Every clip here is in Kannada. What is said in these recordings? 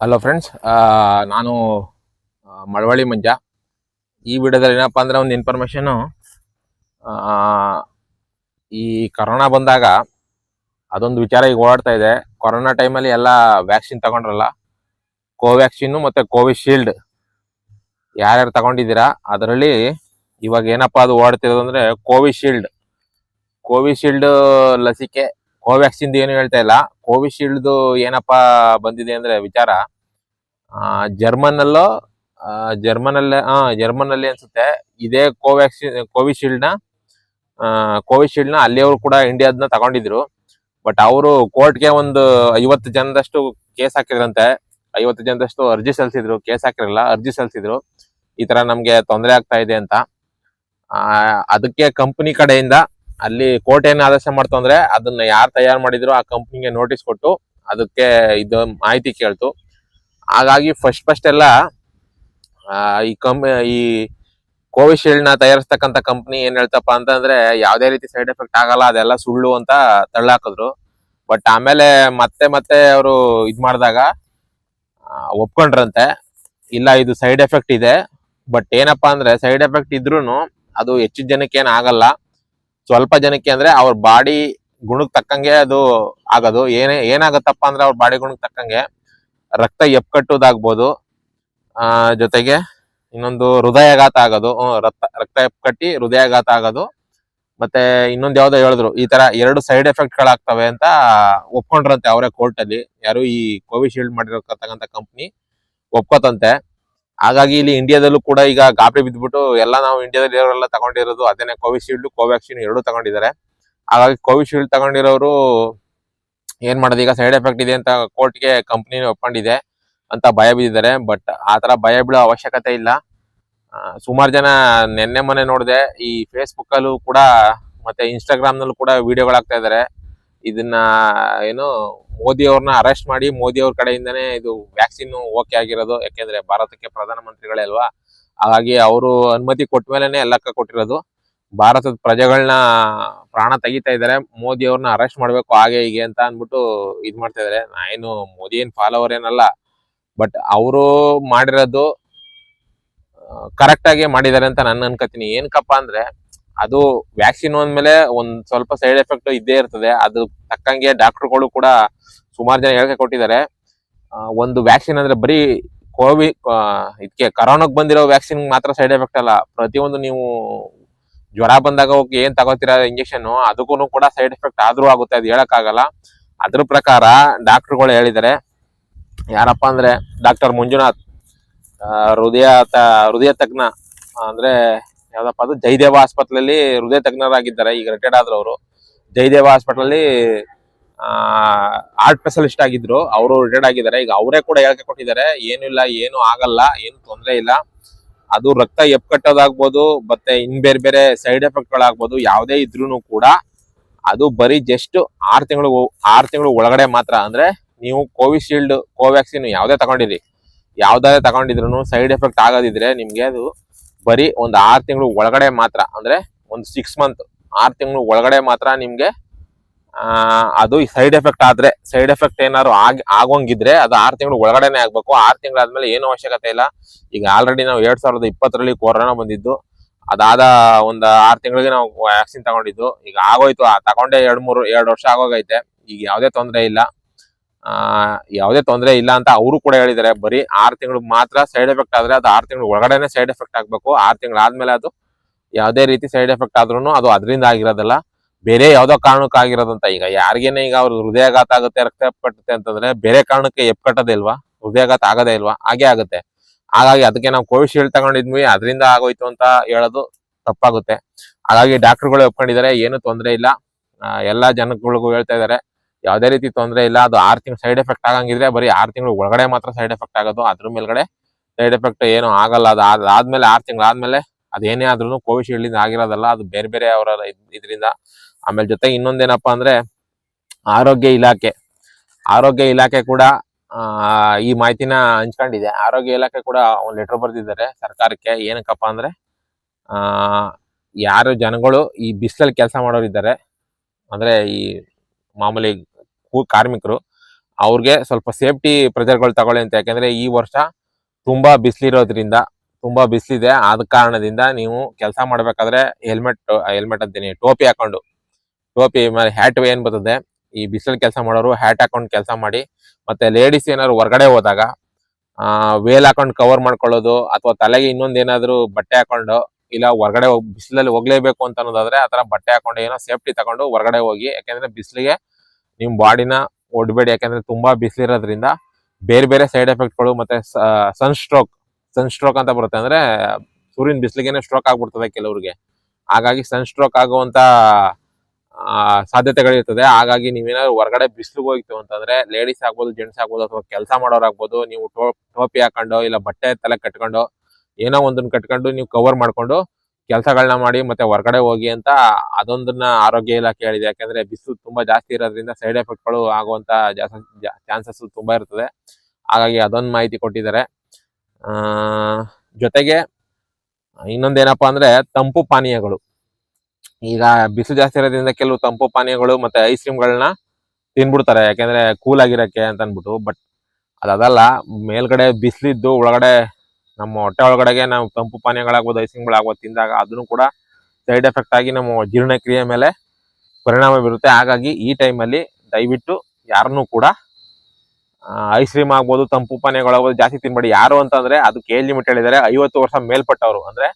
ಹಲೋ ಫ್ರೆಂಡ್ಸ್ ನಾನು ಮಳವಳ್ಳಿ ಮಂಜ. ಈ ವಿಡಿಯೋದಲ್ಲಿ ಏನಪ್ಪ ಅಂದರೆ ಒಂದು ಇನ್ಫಾರ್ಮೇಷನು ಈ ಕರೋನಾ ಬಂದಾಗ ಅದೊಂದು ವಿಚಾರ ಈಗ ಓಡಾಡ್ತಾ ಇದೆ. ಕೊರೋನಾ ಟೈಮಲ್ಲಿ ಎಲ್ಲ ವ್ಯಾಕ್ಸಿನ್ ತಗೊಂಡ್ರಲ್ಲ ಕೋವ್ಯಾಕ್ಸಿನ್ನು ಮತ್ತೆ ಕೋವಿಶೀಲ್ಡ್ ಯಾರ್ಯಾರು ತಗೊಂಡಿದ್ದೀರಾ, ಅದರಲ್ಲಿ ಇವಾಗ ಏನಪ್ಪ ಅದು ಓಡಾಡ್ತಿರೋದು ಅಂದ್ರೆ ಕೋವಿಶೀಲ್ಡ್ ಕೋವಿಶೀಲ್ಡ್ ಲಸಿಕೆ ಕೋವ್ಯಾಕ್ಸಿನ್ ಏನು ಹೇಳ್ತಾ ಇಲ್ಲ. ಕೋವಿಶೀಲ್ಡ್ ಏನಪ್ಪಾ ಬಂದಿದೆ ಅಂದ್ರೆ ವಿಚಾರ ಜರ್ಮನ್ ಅಲ್ಲೋ ಜರ್ಮನ್ ಅಲ್ಲೇ ಹಾ ಜರ್ಮನ್ ಅಲ್ಲಿ ಅನ್ಸುತ್ತೆ. ಇದೇ ಕೋವ್ಯಾಕ್ಸಿನ್ ಕೋವಿಶೀಲ್ಡ್ನ ಕೋವಿಶೀಲ್ಡ್ನ ಅಲ್ಲಿಯವರು ಕೂಡ ಇಂಡಿಯಾದ್ನ ತಗೊಂಡಿದ್ರು. ಬಟ್ ಅವರು ಕೋರ್ಟ್ಗೆ ಒಂದು ಐವತ್ತು ಜನದಷ್ಟು ಕೇಸ್ ಹಾಕಿದ್ರಂತೆ. ಐವತ್ತು ಜನದಷ್ಟು ಅರ್ಜಿ ಸಲ್ಲಿಸಿದ್ರು. ಕೇಸ್ ಹಾಕಿರಲ್ಲ, ಅರ್ಜಿ ಸಲ್ಲಿಸಿದ್ರು. ಈ ತರ ನಮ್ಗೆ ತೊಂದರೆ ಆಗ್ತಾ ಇದೆ ಅಂತ. ಅದಕ್ಕೆ ಕಂಪನಿ ಕಡೆಯಿಂದ ಅಲ್ಲಿ ಕೋರ್ಟ್ ಏನ್ ಆದೇಶ ಮಾಡ್ತು ಅಂದ್ರೆ ಅದನ್ನ ಯಾರು ತಯಾರು ಮಾಡಿದ್ರು ಆ ಕಂಪ್ನಿಗೆ ನೋಟಿಸ್ ಕೊಟ್ಟು ಅದಕ್ಕೆ ಇದು ಮಾಹಿತಿ ಕೇಳ್ತು. ಹಾಗಾಗಿ ಫಸ್ಟ್ ಫಸ್ಟ್ ಎಲ್ಲ ಈ ಕಂ ಈ ಕೋವಿಶೀಲ್ಡ್ನ ತಯಾರಿಸ್ತಕ್ಕಂತ ಕಂಪ್ನಿ ಏನ್ ಹೇಳ್ತಪ್ಪ ಅಂತಂದ್ರೆ ಯಾವ್ದೇ ರೀತಿ ಸೈಡ್ ಎಫೆಕ್ಟ್ ಆಗಲ್ಲ, ಅದೆಲ್ಲ ಸುಳ್ಳು ಅಂತ ತಳ್ಳಾಕಿದ್ರು. ಬಟ್ ಆಮೇಲೆ ಮತ್ತೆ ಮತ್ತೆ ಅವರು ಇದ್ ಮಾಡಿದಾಗ ಒಪ್ಕೊಂಡ್ರಂತೆ. ಇಲ್ಲ, ಇದು ಸೈಡ್ ಎಫೆಕ್ಟ್ ಇದೆ. ಬಟ್ ಏನಪ್ಪಾ ಅಂದ್ರೆ ಸೈಡ್ ಎಫೆಕ್ಟ್ ಇದ್ರೂನು ಅದು ಹೆಚ್ಚು ಜನಕ್ಕೆ ಏನ್ ಆಗಲ್ಲ. ಸ್ವಲ್ಪ ಜನಕ್ಕೆ ಅಂದ್ರೆ ಅವ್ರ ಬಾಡಿ ಗುಣಕ್ ತಕ್ಕಂಗೆ ಅದು ಆಗೋದು. ಏನೇ, ಏನಾಗತ್ತಪ್ಪ ಅಂದ್ರೆ ಅವ್ರ ಬಾಡಿ ಗುಣಕ್ ತಕ್ಕಂಗೆ ರಕ್ತ ಎಪ್ಕಟ್ಟುದಾಗ್ಬೋದು. ಆ, ಜೊತೆಗೆ ಇನ್ನೊಂದು ಹೃದಯಾಘಾತ ಆಗೋದು. ರಕ್ತ ರಕ್ತ ಎಪ್ಕಟ್ಟಿ ಹೃದಯಾಘಾತ ಆಗೋದು. ಮತ್ತೆ ಇನ್ನೊಂದು ಯಾವ್ದೋ ಹೇಳಿದ್ರು, ಈ ತರ ಎರಡು ಸೈಡ್ ಎಫೆಕ್ಟ್ ಗಳಾಗ್ತವೆ ಅಂತ ಒಪ್ಕೊಂಡ್ರಂತೆ ಅವರೇ ಕೋರ್ಟ್ ಅಲ್ಲಿ ಯಾರು ಈ ಕೋವಿಶೀಲ್ಡ್ ಮಾಡಿರತಕ್ಕಂತ ಕಂಪ್ನಿ ಒಪ್ಕೋತಂತೆ. ಹಾಗಾಗಿ ಇಲ್ಲಿ ಇಂಡಿಯಾದಲ್ಲೂ ಕೂಡ ಈಗ ಗಾಬರಿ ಬಿದ್ದ್ಬಿಟ್ಟು ಎಲ್ಲ ನಾವು ಇಂಡಿಯಾದಲ್ಲಿ ಇರೋರೆಲ್ಲ ತಗೊಂಡಿರೋದು ಅದೇನೆ ಕೋವಿಶೀಲ್ಡ್ ಕೋವ್ಯಾಕ್ಸಿನ್ ಎರಡೂ ತಗೊಂಡಿದ್ದಾರೆ. ಹಾಗಾಗಿ ಕೋವಿಶೀಲ್ಡ್ ತಗೊಂಡಿರೋರು ಏನ್ ಮಾಡೋದು? ಈಗ ಸೈಡ್ ಎಫೆಕ್ಟ್ ಇದೆ ಅಂತ ಕೋರ್ಟ್ಗೆ ಕಂಪ್ನಿ ಒಪ್ಕೊಂಡಿದೆ ಅಂತ ಭಯ ಬಿದ್ದಿದ್ದಾರೆ. ಬಟ್ ಆ ತರ ಭಯ ಬೀಳೋ ಅವಶ್ಯಕತೆ ಇಲ್ಲ. ಸುಮಾರು ಜನ ನೆನ್ನೆ ಮೊನ್ನೆ ನೋಡಿದೆ ಈ ಫೇಸ್ಬುಕ್ ಅಲ್ಲೂ ಕೂಡ ಮತ್ತೆ ಇನ್ಸ್ಟಾಗ್ರಾಮ್ ನಲ್ಲೂ ಕೂಡ ವಿಡಿಯೋಗಳಾಗ್ತಾ ಇದಾರೆ ಇದನ್ನ, ಏನು ಮೋದಿ ಅವ್ರನ್ನ ಅರೆಸ್ಟ್ ಮಾಡಿ ಮೋದಿ ಅವ್ರ ಕಡೆಯಿಂದನೇ ಇದು ವ್ಯಾಕ್ಸಿನ್ ಓಕೆ ಆಗಿರೋದು. ಯಾಕೆಂದ್ರೆ ಭಾರತಕ್ಕೆ ಪ್ರಧಾನ ಮಂತ್ರಿಗಳೇ ಅಲ್ವಾ? ಹಾಗಾಗಿ ಅವರು ಅನುಮತಿ ಕೊಟ್ಟ ಮೇಲೆನೆ ಎಲ್ಲಕ್ಕ ಕೊಟ್ಟಿರೋದು. ಭಾರತದ ಪ್ರಜೆಗಳನ್ನ ಪ್ರಾಣ ತೆಗಿತಾ ಇದ್ದಾರೆ. ಮೋದಿ ಅವ್ರನ್ನ ಅರೆಸ್ಟ್ ಮಾಡ್ಬೇಕು ಹಾಗೆ ಹೀಗೆ ಅಂತ ಅಂದ್ಬಿಟ್ಟು ಇದ್ ಮಾಡ್ತಾ ಇದಾರೆ ಏನು, ಮೋದಿ ಏನ್ ಫಾಲೋವರ್ ಏನಲ್ಲ. ಬಟ್ ಅವರು ಮಾಡಿರೋದು ಕರೆಕ್ಟ್ ಆಗಿ ಮಾಡಿದ್ದಾರೆ ಅಂತ ನಾನು ಅನ್ಕೋತೀನಿ. ಏನಕ್ಕಪ್ಪ ಅಂದ್ರೆ ಅದು ವ್ಯಾಕ್ಸಿನ್ ಅಂದ್ಮೇಲೆ ಒಂದ್ ಸ್ವಲ್ಪ ಸೈಡ್ ಎಫೆಕ್ಟ್ ಇದ್ದೇ ಇರ್ತದೆ. ಅದು ತಕ್ಕಂಗೆ ಡಾಕ್ಟರ್ಗಳು ಕೂಡ ಸುಮಾರು ಜನ ಹೇಳಿಕೆ ಕೊಟ್ಟಿದ್ದಾರೆ. ಒಂದು ವ್ಯಾಕ್ಸಿನ್ ಅಂದ್ರೆ ಬರೀ ಕೋವಿಡ್ ಇದಕ್ಕೆ ಕರೋನಾಗ್ ಬಂದಿರೋ ವ್ಯಾಕ್ಸಿನ್ ಮಾತ್ರ ಸೈಡ್ ಎಫೆಕ್ಟ್ ಅಲ್ಲ. ಪ್ರತಿಯೊಂದು ನೀವು ಜ್ವರ ಬಂದಾಗ ಹೋಗಿ ಏನ್ ತಗೋತೀರಾ ಇಂಜೆಕ್ಷನ್ ಅದಕ್ಕೂ ಕೂಡ ಸೈಡ್ ಎಫೆಕ್ಟ್ ಆದ್ರೂ ಆಗುತ್ತೆ, ಅದು ಹೇಳಕ್ಕಾಗಲ್ಲ. ಅದ್ರ ಪ್ರಕಾರ ಡಾಕ್ಟರ್ಗಳು ಹೇಳಿದ್ದಾರೆ. ಯಾರಪ್ಪ ಅಂದ್ರೆ ಡಾಕ್ಟರ್ ಮಂಜುನಾಥ್ ಹೃದಯ ಹೃದಯ ತಜ್ಞ ಅಂದ್ರೆ ಯಾವ್ದಪ್ಪ ಅದು? ಜಯದೇವ ಆಸ್ಪತ್ರೆಯಲ್ಲಿ ಹೃದಯ ತಜ್ಞರಾಗಿದ್ದಾರೆ. ಈಗ ರಿಟೈರ್ಡ್ ಆದ್ರು ಅವರು. ಜಯದೇವ ಹಾಸ್ಪಿಟಲ್ ಆರ್ಟ್ ಸ್ಪೆಷಲಿಸ್ಟ್ ಆಗಿದ್ರು. ಅವರು ರಿಟೈರ್ಡ್ ಆಗಿದ್ದಾರೆ. ಈಗ ಅವರೇ ಕೂಡ ಹೇಳಿಕೆ ಕೊಟ್ಟಿದ್ದಾರೆ. ಏನು ಇಲ್ಲ, ಏನು ಆಗಲ್ಲ, ಏನು ತೊಂದರೆ ಇಲ್ಲ. ಅದು ರಕ್ತ ಎಪ್ಕಟ್ಟೋದಾಗ್ಬೋದು ಮತ್ತೆ ಇನ್ ಬೇರೆ ಬೇರೆ ಸೈಡ್ ಎಫೆಕ್ಟ್ ಗಳಾಗ್ಬೋದು, ಯಾವುದೇ ಇದ್ರೂನು ಕೂಡ ಅದು ಬರೀ ಜಸ್ಟ್ ಆರು ತಿಂಗಳು ಆರು ತಿಂಗಳು ಒಳಗಡೆ ಮಾತ್ರ. ಅಂದ್ರೆ ನೀವು ಕೋವಿಶೀಲ್ಡ್ ಕೋವ್ಯಾಕ್ಸಿನ್ ಯಾವುದೇ ತಗೊಂಡಿರಿ. ಯಾವ್ದಾದ್ರೆ ತಗೊಂಡಿದ್ರು ಸೈಡ್ ಎಫೆಕ್ಟ್ ಆಗೋದಿದ್ರೆ ನಿಮ್ಗೆ ಅದು ಬರೀ ಒಂದು ಆರು ತಿಂಗಳು ಒಳಗಡೆ ಮಾತ್ರ, ಅಂದರೆ ಒಂದು ಸಿಕ್ಸ್ ಮಂತ್ ಆರು ತಿಂಗಳು ಒಳಗಡೆ ಮಾತ್ರ ನಿಮಗೆ ಅದು ಸೈಡ್ ಎಫೆಕ್ಟ್ ಆದರೆ ಸೈಡ್ ಎಫೆಕ್ಟ್ ಏನಾದ್ರು ಆಗಿ, ಆಗೋಂಗಿದ್ರೆ ಅದು ಆರು ತಿಂಗಳು ಒಳಗಡೆನೆ ಆರು ತಿಂಗಳು ತಿಂಗಳಾದ್ಮೇಲೆ ಏನು ಅವಶ್ಯಕತೆ ಇಲ್ಲ. ಈಗ ಆಲ್ರೆಡಿ ನಾವು ಎರಡು ಸಾವಿರದ ಇಪ್ಪತ್ತರಲ್ಲಿ ಕೊರೋನಾ ಬಂದಿದ್ದು, ಅದಾದ ಒಂದು ಆರು ತಿಂಗಳಿಗೆ ನಾವು ವ್ಯಾಕ್ಸಿನ್ ತಗೊಂಡಿದ್ದು. ಈಗ ಆಗೋಯ್ತು ತಗೊಂಡೆ ಎರಡು ಮೂರು, ಎರಡು ವರ್ಷ ಆಗೋಗೈತೆ. ಈಗ ಯಾವುದೇ ತೊಂದರೆ ಇಲ್ಲ. ಆ, ಯಾವುದೇ ತೊಂದರೆ ಇಲ್ಲ ಅಂತ ಅವರು ಕೂಡ ಹೇಳಿದ್ದಾರೆ. ಬರೀ ಆರು ತಿಂಗಳು ಮಾತ್ರ ಸೈಡ್ ಎಫೆಕ್ಟ್ ಆದ್ರೆ ಅದು ಆರು ತಿಂಗಳು ಒಳಗಡೆನೆ ಸೈಡ್ ಎಫೆಕ್ಟ್ ಆಗಬೇಕು. ಆರು ತಿಂಗಳು ಆದಮೇಲೆ ಅದು ಯಾವುದೇ ರೀತಿ ಸೈಡ್ ಎಫೆಕ್ಟ್ ಆದ್ರೂ ಅದು ಅದರಿಂದ ಆಗಿರೋದಲ್ಲ. ಬೇರೆ ಯಾವುದೋ ಕಾರಣಕ್ಕೆ ಆಗಿರೋದಂತ. ಈಗ ಯಾರಿಗೇನೆ ಈಗ ಅವ್ರ ಹೃದಯಾಘಾತ ಆಗುತ್ತೆ ರಕ್ತ ಪಟ್ಟುತ್ತೆ ಅಂತಂದ್ರೆ ಬೇರೆ ಕಾರಣಕ್ಕೆ ಎಪ್ಕಟ್ಟೋದೇ ಇಲ್ವಾ? ಹೃದಯಾಘಾತ ಆಗದೇ ಇಲ್ವಾ? ಹಾಗೆ ಆಗುತ್ತೆ. ಹಾಗಾಗಿ ಅದಕ್ಕೆ ನಾವು ಕೋವಿಶೀಲ್ಡ್ ತಗೊಂಡಿದ್ವಿ. ಅದರಿಂದ ಆಗೋಯ್ತು ಅಂತ ಹೇಳೋದು ತಪ್ಪಾಗುತ್ತೆ. ಹಾಗಾಗಿ ಡಾಕ್ಟರ್ಗಳು ಒಪ್ಕೊಂಡಿದ್ದಾರೆ. ಏನು ತೊಂದರೆ ಇಲ್ಲ. ಎಲ್ಲಾ ಜನಗಳಿಗೂ ಹೇಳ್ತಾ ಇದಾರೆ ಯಾವ್ದೇ ರೀತಿ ತೊಂದರೆ ಇಲ್ಲ. ಅದು ಆರ್ ತಿಂಗಳು ಸೈಡ್ ಎಫೆಕ್ಟ್ ಆಗಂಗಿದ್ರೆ ಬರೀ ಆರು ತಿಂಗಳು ಒಳಗಡೆ ಮಾತ್ರ ಸೈಡ್ ಎಫೆಕ್ಟ್ ಆಗೋದು. ಅದ್ರ ಮೇಲ್ಗಡೆ ಸೈಡ್ ಎಫೆಕ್ಟ್ ಏನು ಆಗಲ್ಲ. ಅದು ಆದ್- ಆದ್ಮೇಲೆ ಆರ್ ತಿಂಗಳು ಆದ್ಮೇಲೆ ಅದೇನೇ ಆದ್ರೂ ಕೋವಿಶೀಲ್ಡ್ ಇಂದ ಆಗಿರೋದಲ್ಲ. ಅದು ಬೇರೆ ಬೇರೆ ಅವರ ಇದರಿಂದ. ಆಮೇಲೆ ಜೊತೆ ಇನ್ನೊಂದೇನಪ್ಪ ಅಂದ್ರೆ ಆರೋಗ್ಯ ಇಲಾಖೆ. ಆರೋಗ್ಯ ಇಲಾಖೆ ಕೂಡ ಈ ಮಾಹಿತಿನ ಹಂಚ್ಕೊಂಡಿದೆ. ಆರೋಗ್ಯ ಇಲಾಖೆ ಕೂಡ ಒಂದು ಲೆಟರ್ ಬರೆದಿದ್ದಾರೆ ಸರ್ಕಾರಕ್ಕೆ. ಏನಕ್ಕಪ್ಪ ಅಂದ್ರೆ ಯಾರು ಜನಗಳು ಈ ಬಿಸಿಲಲ್ಲಿ ಕೆಲಸ ಮಾಡೋರಿದ್ದಾರೆ. ಅಂದ್ರೆ ಈ ಮಾಮೂಲಿ ಕಾರ್ಮಿಕರು, ಅವ್ರಿಗೆ ಸ್ವಲ್ಪ ಸೇಫ್ಟಿ ಪ್ರೆಜರ್ಗಳು ತಗೊಳ್ಳಿ ಅಂತ. ಯಾಕಂದ್ರೆ ಈ ವರ್ಷ ತುಂಬಾ ಬಿಸಿಲಿರೋದ್ರಿಂದ, ತುಂಬಾ ಬಿಸಿಲಿದೆ. ಆದ ಕಾರಣದಿಂದ ನೀವು ಕೆಲಸ ಮಾಡಬೇಕಾದ್ರೆ ಹೆಲ್ಮೆಟ್ ಹೆಲ್ಮೆಟ್ ಅಂತೀನಿ, ಟೋಪಿ ಹಾಕೊಂಡು. ಟೋಪಿ ಹ್ಯಾಟ್ ಏನ್ ಬರ್ತದೆ, ಈ ಬಿಸಿಲು ಕೆಲಸ ಮಾಡೋರು ಹ್ಯಾಟ್ ಹಾಕೊಂಡು ಕೆಲಸ ಮಾಡಿ, ಮತ್ತೆ ಲೇಡೀಸ್ ಏನಾದ್ರು ಹೊರಗಡೆ ಹೋದಾಗ, ಆ, ವೇಲ್ ಹಾಕೊಂಡು ಕವರ್ ಮಾಡ್ಕೊಳ್ಳೋದು, ಅಥವಾ ತಲೆಗೆ ಇನ್ನೊಂದ್ ಏನಾದ್ರು ಬಟ್ಟೆ ಹಾಕೊಂಡು, ಇಲ್ಲ ಹೊರಗಡೆ ಬಿಸಿಲಲ್ಲಿ ಹೋಗ್ಲೇಬೇಕು ಅಂತ ಅನ್ನೋದಾದ್ರೆ ಆತರ ಬಟ್ಟೆ ಹಾಕೊಂಡು ಏನೋ ಸೇಫ್ಟಿ ತಗೊಂಡು ಹೊರಗಡೆ ಹೋಗಿ, ಯಾಕಂದ್ರೆ ಬಿಸಿಲಿಗೆ ನಿಮ್ ಬಾಡಿನ ಒಡ್ಬೇಡಿ, ಯಾಕಂದ್ರೆ ತುಂಬಾ ಬಿಸಿಲಿರೋದ್ರಿಂದ ಬೇರೆ ಬೇರೆ ಸೈಡ್ ಎಫೆಕ್ಟ್ಗಳು ಮತ್ತೆ ಸನ್ ಸ್ಟ್ರೋಕ್ ಸನ್ ಸ್ಟ್ರೋಕ್ ಅಂತ ಬರುತ್ತೆ. ಅಂದ್ರೆ ಸೂರ್ಯನ ಬಿಸಿಲಿಗೆನೆ ಸ್ಟ್ರೋಕ್ ಆಗ್ಬಿಡ್ತದೆ ಕೆಲವರಿಗೆ. ಹಾಗಾಗಿ ಸನ್ ಸ್ಟ್ರೋಕ್ ಆಗುವಂತ ಸಾಧ್ಯತೆಗಳಿರ್ತದೆ. ಹಾಗಾಗಿ ನೀವೇನಾದ್ರು ಹೊರಗಡೆ ಬಿಸಿಲಿಗೆ ಹೋಗಿತ್ತು ಅಂತಂದ್ರೆ ಲೇಡೀಸ್ ಆಗ್ಬೋದು ಜೆಂಟ್ಸ್ ಆಗ್ಬೋದು, ಅಥವಾ ಕೆಲಸ ಮಾಡೋರ್ ಆಗ್ಬೋದು ನೀವು ಟೋಪಿ ಹಾಕೊಂಡು ಇಲ್ಲ ಬಟ್ಟೆ ತಲೆ ಕಟ್ಕೊಂಡು ಏನೋ ಒಂದನ್ನ ಕಟ್ಕೊಂಡು ನೀವು ಕವರ್ ಮಾಡ್ಕೊಂಡು ಕೆಲಸಗಳನ್ನ ಮಾಡಿ ಮತ್ತೆ ಹೊರಗಡೆ ಹೋಗಿ ಅಂತ ಅದೊಂದನ್ನ ಆರೋಗ್ಯ ಇಲಾಖೆ ಹೇಳಿದೆ. ಯಾಕಂದ್ರೆ ಬಿಸಿಲು ತುಂಬಾ ಜಾಸ್ತಿ ಇರೋದ್ರಿಂದ ಸೈಡ್ ಎಫೆಕ್ಟ್ಗಳು ಆಗುವಂತ ಚಾನ್ಸಸ್ ತುಂಬಾ ಇರ್ತದೆ. ಹಾಗಾಗಿ ಅದೊಂದು ಮಾಹಿತಿ ಕೊಟ್ಟಿದ್ದಾರೆ. ಜೊತೆಗೆ ಇನ್ನೊಂದೇನಪ್ಪಾ ಅಂದ್ರೆ ತಂಪು ಪಾನೀಯಗಳು. ಈಗ ಬಿಸಿಲು ಜಾಸ್ತಿ ಇರೋದ್ರಿಂದ ಕೆಲವು ತಂಪು ಪಾನೀಯಗಳು ಮತ್ತೆ ಐಸ್ ಕ್ರೀಮ್ಗಳನ್ನ ತಿನ್ಬಿಡ್ತಾರೆ. ಯಾಕಂದ್ರೆ ಕೂಲ್ ಆಗಿರಕ್ಕೆ ಅಂತ ಅನ್ಬಿಟ್ಟು ಬಟ್ ಅದಲ್ಲ ಮೇಲ್ಗಡೆ ಬಿಸಿಲಿದ್ದು ಒಳಗಡೆ ನಮ್ಮ ಹೊಟ್ಟೆ ಒಳಗಡೆಗೆ ನಾವು ತಂಪು ಪಾನೀಯಗಳಾಗ್ಬೋದು ಐಸ್ ಕ್ರೀಮ್ಗಳಾಗ್ಬೋದು ತಿಂದಾಗ ಅದನ್ನು ಕೂಡ ಸೈಡ್ ಎಫೆಕ್ಟ್ ಆಗಿ ನಮ್ಮ ಜೀರ್ಣಕ್ರಿಯೆ ಮೇಲೆ ಪರಿಣಾಮ ಬೀರುತ್ತೆ. ಹಾಗಾಗಿ ಈ ಟೈಮಲ್ಲಿ ದಯವಿಟ್ಟು ಯಾರನ್ನೂ ಕೂಡ ಐಸ್ ಕ್ರೀಮ್ ಆಗ್ಬೋದು, ತಂಪು ಪಾನೀಯಗಳಾಗ್ಬೋದು ಜಾಸ್ತಿ ತಿನ್ಬೇಡಿ. ಯಾರು ಅಂತಂದ್ರೆ ಅದು ಕೆ ಲಿಮಿಟ್ ಹೇಳಿದ್ದಾರೆ. ಐವತ್ತು ವರ್ಷ ಮೇಲ್ಪಟ್ಟವರು. ಅಂದ್ರೆ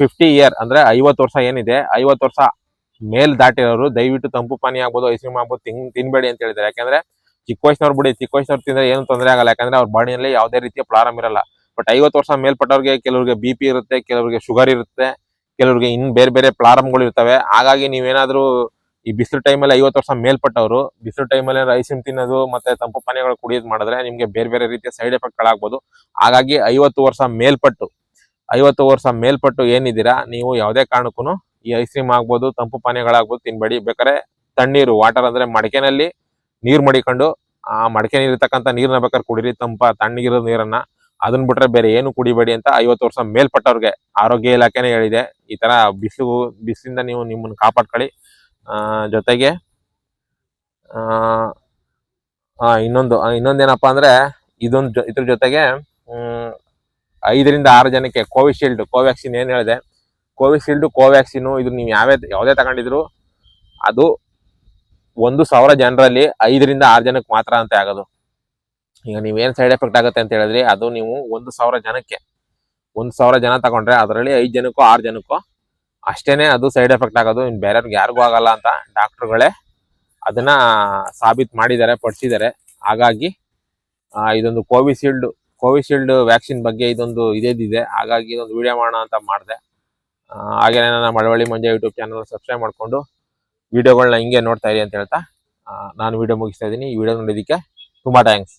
ಫಿಫ್ಟಿ ಇಯರ್ ಅಂದ್ರೆ ಐವತ್ತು ವರ್ಷ ಏನಿದೆ, ಐವತ್ತು ವರ್ಷ ಮೇಲ್ ದಾಟಿರೋರು ದಯವಿಟ್ಟು ತಂಪು ಪಾನೀಯ ಆಗ್ಬೋದು ಐಸ್ ಕ್ರೀಮ್ ಆಗ್ಬೋದು, ತಿನ್, ತಿನ್ಬೇಡಿ ಅಂತ ಹೇಳಿದ್ದಾರೆ. ಯಾಕಂದ್ರೆ ಚಿಕ್ಕ ವಯಸ್ಸಿನವ್ರು ಬಿಡಿ, ಚಿಕ್ಕ ವಯಸ್ಸಿನವ್ರು ತಿಂದ್ರೆ ಏನು ತೊಂದರೆ ಆಗಲ್ಲ. ಯಾಕಂದ್ರೆ ಅವ್ರ ಬಾಡಿಯಲ್ಲಿ ಯಾವುದೇ ರೀತಿಯ ಪ್ರಾರಂಭ ಇರಲ್ಲ. ಬಟ್ ಐವತ್ತು ವರ್ಷ ಮೇಲ್ಪಟ್ಟವ್ರಿಗೆ ಕೆಲವರಿಗೆ ಬಿ ಪಿ ಇರುತ್ತೆ, ಕೆಲವರಿಗೆ ಶುಗರ್ ಇರುತ್ತೆ, ಕೆಲವರಿಗೆ ಇನ್ ಬೇರೆ ಬೇರೆ ಪ್ರಾರಂಭಗಳು ಇರ್ತವೆ. ಹಾಗಾಗಿ ನೀವೇನಾದ್ರೂ ಈ ಬಿಸಿಲು ಟೈಮಲ್ಲಿ ಐವತ್ತು ವರ್ಷ ಮೇಲ್ಪಟ್ಟವರು, ಬಿಸಿಲು ಟೈಮಲ್ಲಿ ಐಸ್ ಕ್ರೀಮ್ ತಿನ್ನೋದು ಮತ್ತೆ ತಂಪು ಪಾನೀಯಗಳು ಕುಡಿಯೋದು ಮಾಡಿದ್ರೆ ನಿಮಗೆ ಬೇರೆ ಬೇರೆ ರೀತಿಯ ಸೈಡ್ ಎಫೆಕ್ಟ್ಗಳಾಗ್ಬೋದು ಹಾಗಾಗಿ ಐವತ್ತು ವರ್ಷ ಮೇಲ್ಪಟ್ಟು, ಐವತ್ತು ವರ್ಷ ಮೇಲ್ಪಟ್ಟು ಏನಿದ್ದೀರಾ, ನೀವು ಯಾವುದೇ ಕಾರಣಕ್ಕೂ ಈ ಐಸ್ ಕ್ರೀಮ್ ಆಗ್ಬೋದು, ತಂಪು ಪಾನೀಯಗಳಾಗ್ಬೋದು ತಿನ್ಬೇಡಿ. ಬೇಕಾದ್ರೆ ತಣ್ಣೀರು ವಾಟರ್ ಅಂದ್ರೆ ಮಡಿಕೆನಲ್ಲಿ ನೀರು ಮಡಿಕೊಂಡು, ಆ ಮಡಿಕೆ ನೀರು ಇರ್ತಕ್ಕಂಥ ನೀರನ್ನ ಬೇಕಾದ್ರೆ ಕುಡೀರಿ. ತಂಪ, ತಣ್ಣಗಿರೋ ನೀರನ್ನ ಅದನ್ನ ಬಿಟ್ರೆ ಬೇರೆ ಏನು ಕುಡಿಬೇಡಿ ಅಂತ ಐವತ್ತು ವರ್ಷ ಮೇಲ್ಪಟ್ಟವ್ರಿಗೆ ಆರೋಗ್ಯ ಇಲಾಖೆನೇ ಹೇಳಿದೆ. ಈ ತರ ಬಿಸಿಲು, ಬಿಸಿಲಿಂದ ನೀವು ನಿಮ್ಮನ್ನ ಕಾಪಾಡ್ಕೊಳ್ಳಿ. ಜೊತೆಗೆ ಇನ್ನೊಂದು ಇನ್ನೊಂದೇನಪ್ಪಾ ಅಂದ್ರೆ ಇದೊಂದು ಇದ್ರ ಜೊತೆಗೆ ಐದರಿಂದ ಆರು ಜನಕ್ಕೆ ಕೋವಿಶೀಲ್ಡ್, ಕೋವ್ಯಾಕ್ಸಿನ್ ಏನು ಹೇಳಿದೆ, ಕೋವಿಶೀಲ್ಡ್, ಕೋವ್ಯಾಕ್ಸಿನ್ ಇದು ನೀವು ಯಾವ್ಯಾವ ಯಾವುದೇ ತಗೊಂಡಿದ್ರು ಅದು ಒಂದು ಸಾವಿರ ಜನರಲ್ಲಿ ಐದರಿಂದ ಆರು ಜನಕ್ಕೆ ಮಾತ್ರ ಅಂತ ಆಗೋದು. ಈಗ ಏನು ಸೈಡ್ ಎಫೆಕ್ಟ್ ಆಗುತ್ತೆ ಅಂತ ಹೇಳಿದ್ರಿ, ಅದು ನೀವು ಒಂದು ಸಾವಿರ ಜನಕ್ಕೆ, ಒಂದು ಸಾವಿರ ಜನ ತಗೊಂಡ್ರೆ ಅದರಲ್ಲಿ ಐದು ಜನಕ್ಕೂ ಆರು ಜನಕ್ಕೂ ಅಷ್ಟೇನೆ ಅದು ಸೈಡ್ ಎಫೆಕ್ಟ್ ಆಗೋದು. ಇನ್ನು ಬೇರೆಯವ್ರಿಗೆ ಯಾರಿಗೂ ಆಗಲ್ಲ ಅಂತ ಡಾಕ್ಟ್ರುಗಳೇ ಅದನ್ನ ಸಾಬೀತು ಮಾಡಿದ್ದಾರೆ, ಪಡಿಸಿದ್ದಾರೆ. ಹಾಗಾಗಿ ಇದೊಂದು ಕೋವಿಶೀಲ್ಡ್ ಕೋವಿಶೀಲ್ಡ್ ವ್ಯಾಕ್ಸಿನ್ ಬಗ್ಗೆ ಇದೊಂದು ಇದೇದಿದೆ. ಹಾಗಾಗಿ ಇದೊಂದು ವಿಡಿಯೋ ಮಾಡೋಣ ಅಂತ ಮಾಡಿದೆ. ಹಾಗೆ ನನ್ನ Malavalli Manja YouTube channel subscribe ಮಾಡಿಕೊಂಡು ವಿಡಿಯೋಗಳನ್ನ ಹಿಂಗೆ ನೋಡ್ತಾ ಇರಿ ಅಂತ ಹೇಳ್ತಾ ನಾನು ವಿಡಿಯೋ ಮುಗಿಸ್ತಾ ಇದ್ದೀನಿ. ಈ ವಿಡಿಯೋ ನೋಡಿದ್ದಕ್ಕೆ ತುಂಬ ಥ್ಯಾಂಕ್ಸ್